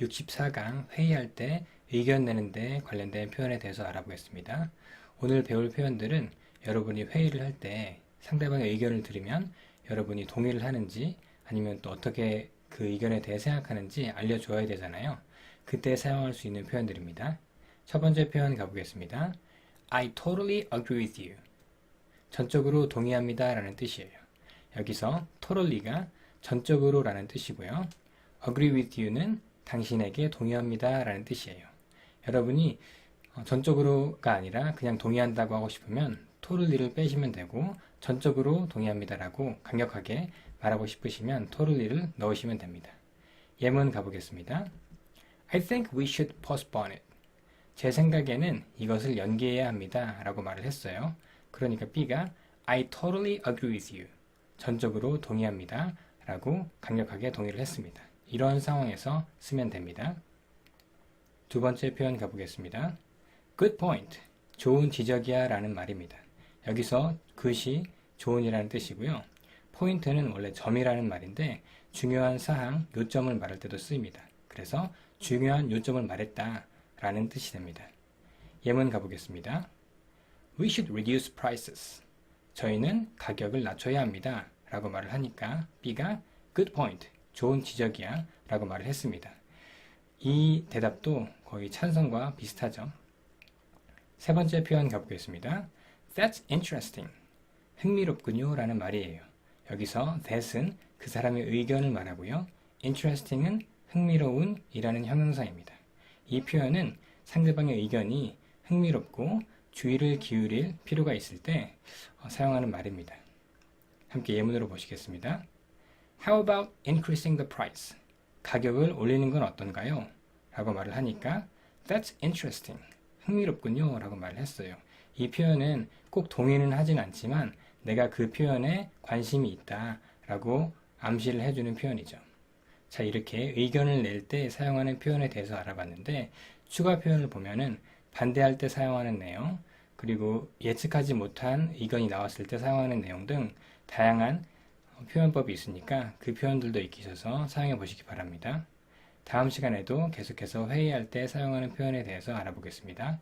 64강 회의할 때 의견 내는데 관련된 표현에 대해서 알아보겠습니다. 오늘 배울 표현들은 여러분이 회의를 할 때 상대방의 의견을 들으면 여러분이 동의를 하는지 아니면 또 어떻게 그 의견에 대해 생각하는지 알려줘야 되잖아요. 그때 사용할 수 있는 표현들입니다. 첫 번째 표현 가보겠습니다. I totally agree with you. 전적으로 동의합니다 라는 뜻이에요. 여기서 totally가 전적으로 라는 뜻이고요. agree with you는 당신에게 동의합니다 라는 뜻이에요. 여러분이 어, 전적으로가 아니라 그냥 동의한다고 하고 싶으면 totally를 빼시면 되고 전적으로 동의합니다라고 강력하게 말하고 싶으시면 totally를 넣으시면 됩니다. 예문 가보겠습니다. I think we should postpone it. 제 생각에는 이것을 연기해야 합니다. 라고 말을 했어요. 그러니까 B가 I totally agree with you. 전적으로 동의합니다. 라고 강력하게 동의를 했습니다. 이런 상황에서 쓰면 됩니다. 두 번째 표현 가보겠습니다. Good point. 좋은 지적이야 라는 말입니다. 여기서 good 좋은이라는 뜻이고요. 포인트는 원래 점이라는 말인데 중요한 사항, 요점을 말할 때도 쓰입니다. 그래서 중요한 요점을 말했다 라는 뜻이 됩니다. 예문 가보겠습니다. We should reduce prices. 저희는 가격을 낮춰야 합니다. 라고 말을 하니까 B가 good point. 좋은 지적이야. 라고 말을 했습니다. 이 대답도 거의 찬성과 비슷하죠. 세 번째 표현 가보겠습니다. That's interesting. 흥미롭군요. 라는 말이에요. 여기서 that은 그 사람의 의견을 말하고요. interesting은 흥미로운 이라는 형용사입니다. 이 표현은 상대방의 의견이 흥미롭고 주의를 기울일 필요가 있을 때 어, 사용하는 말입니다. 함께 예문으로 보시겠습니다. How about increasing the price? 가격을 올리는 건 어떤가요? 라고 말을 하니까 That's interesting. 흥미롭군요. 라고 말을 했어요. 이 표현은 꼭 동의는 하진 않지만 내가 그 표현에 관심이 있다. 라고 암시를 해주는 표현이죠. 자, 이렇게 의견을 낼 때 사용하는 표현에 대해서 알아봤는데 추가 표현을 보면은 반대할 때 사용하는 내용, 그리고 예측하지 못한 의견이 나왔을 때 사용하는 내용 등 다양한 표현법이 있으니까 그 표현들도 익히셔서 사용해 보시기 바랍니다. 다음 시간에도 계속해서 회의할 때 사용하는 표현에 대해서 알아보겠습니다.